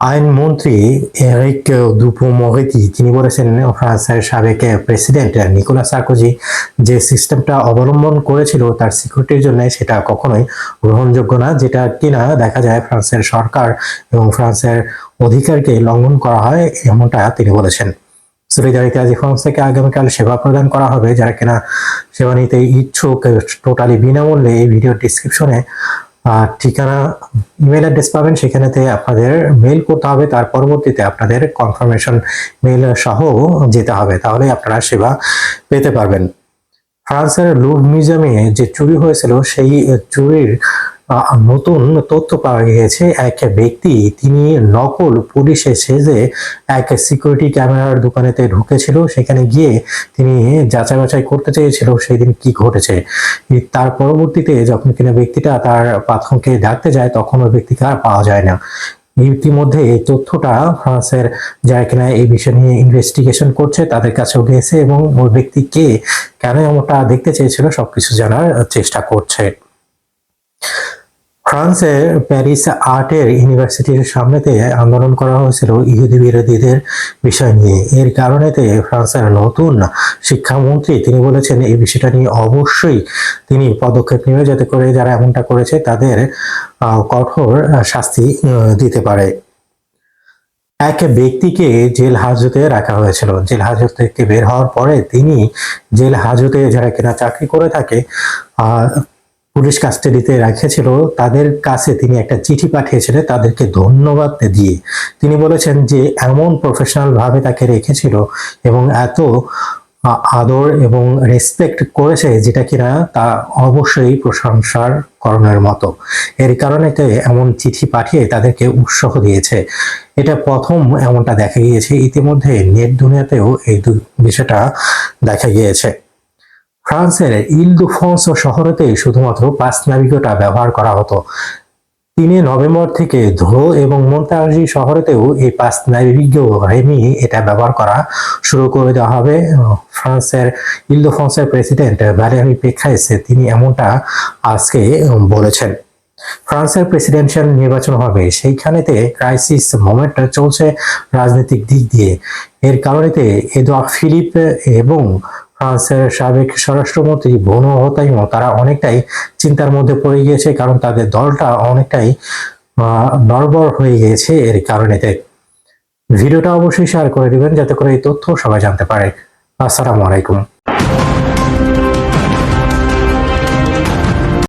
আইনমন্ত্রী এরিক দুপো মহেতি তিনি বলেছেন, ফ্রান্সের সাবেক প্রেসিডেন্ট নিকোলা সার্কোজি যে সিস্টেমটা অবলম্বন করেছিল তার সিকিউরিটির জন্য সেটা কখনোই গ্রহণযোগ্য না, যেটা কিনা দেখা যায় ফ্রান্সের সরকার এবং ফ্রান্সের অধিকারকে লঙ্ঘন করা হয় এমনটা তিনি বলেছেন। সলিদারিটি আজি ফ্রান্স থেকে আগামীকাল সেবা প্রদান করা হবে, যারা কিনা সেবা নিতে ইচ্ছুক, টোটালি বিনামূল্যে এই ভিডিও ডিসক্রিপশনে ঠিকানা ইমেল অ্যাড্রেস পাবেন, সেখানেতে আপনাদের মেল করতে হবে, তার পরবর্তীতে আপনাদের কনফার্মেশন মেল সহ যেতে হবে, তাহলে আপনারা সেবা পেতে পারবেন। ফ্রান্সের লুভ মিউজিয়ামে যে চুরি হয়েছিল, সেই চুরির নতুন তথ্য পাওয়া গিয়েছে, এক ব্যক্তি তিনি নকল পুলিশে সেজে এক সিকিউরিটি ক্যামেরার দোকানেতে ঢুকেছিল, সেখানে গিয়ে তিনি যাচাই বাছাই করতে চেয়েছিল সেই দিন কি ঘটেছে। তার পরবর্তীতে যখন কিনা ব্যক্তিটা তার পাথরকে ডাকতে যায়, তখন ওই ব্যক্তিকে আর পাওয়া যায় না। ইতিমধ্যে এই তথ্যটা ফ্রান্সের যারা কিনা এই বিষয় নিয়ে ইনভেস্টিগেশন করছে, তাদের কাছেও গিয়েছে এবং ওই ব্যক্তি কে কেন এমনটা দেখতে চেয়েছিল, সবকিছু জানার চেষ্টা করছে। ফ্রান্সের প্যারিস আর্টের ইউনিভার্সিটির সামনেতে আন্দোলন করা হয়েছিল ইহুদি বিরোধীদের বিষয় নিয়ে। এর কারণেতে ফ্রান্সের নতুন শিক্ষামন্ত্রী তিনি বলেছেন, এই বিষয়টা নিয়ে অবশ্যই তিনি পদক্ষেপ নেবে যাতে করে যারা এমনটা করেছে তাদের কঠোর শাস্তি দিতে পারে। এক ব্যক্তিকে জেল হাজতে রাখা হয়েছিল। জেল হাজত থেকে বের হওয়ার পরে তিনি জেল হাজতে যারা কিনা চাকরি করে থাকে পুলিশ কাস্টাডিতে রেখেছিল, তাদের কাছে তিনি একটা চিঠি পাঠিয়েছিলেন, তাদেরকে ধন্যবাদ দিয়ে। তিনি বলেছেন যে, এমন প্রফেশনাল ভাবে তাকে রেখেছিল এবং এত আদর এবং রেসপেক্ট করেছে যেটা কিনা তা অবশ্যই প্রশংসার করণের মতো। এর কারণে এমন চিঠি পাঠিয়ে তাদেরকে উৎসাহ দিয়েছে। এটা প্রথম এমনটা দেখা গিয়েছে। ইতিমধ্যে নেট দুনিয়াতেও এই বিষয়টা দেখা গিয়েছে। ফ্রান্সের ইল দুফন্স শহরেতে শুধুমাত্র পাঁচ নাবিকটা ব্যবহার করা হতো। তিনে নভেম্বর থেকে ধো এবং মন্তাজি শহরেতেও এই পাঁচ নাবিক রেমি এটা ব্যবহার করা শুরু করে দেওয়া হবে। ফ্রান্সের ইল দুফন্সের প্রেসিডেন্ট ভ্যালেরি পেখাইস তিনি এমনটা আজকে বলেছেন। ফ্রান্সের প্রেসিডেন্সিয়াল নির্বাচন হবে। সেইখানেতে ক্রাইসিস মোমেন্ট চলছে রাজনৈতিক দিক দিয়ে। এর কারণেতে এদোয়া ফিলিপ এবং ফ্রান্সের সাবেক স্বরাষ্ট্রমন্ত্রী বনো হতাইমো তারা অনেকটাই চিন্তার মধ্যে পড়ে গিয়েছে কারণ তাদের দলটা অনেকটাই নর্বর হয়ে গিয়েছে এর কারণেতে ভিডিওটা অবশ্যই শেয়ার করে দিবেন, যাতে করে এই তথ্য সবাই জানতে পারে। আসসালামু আলাইকুম।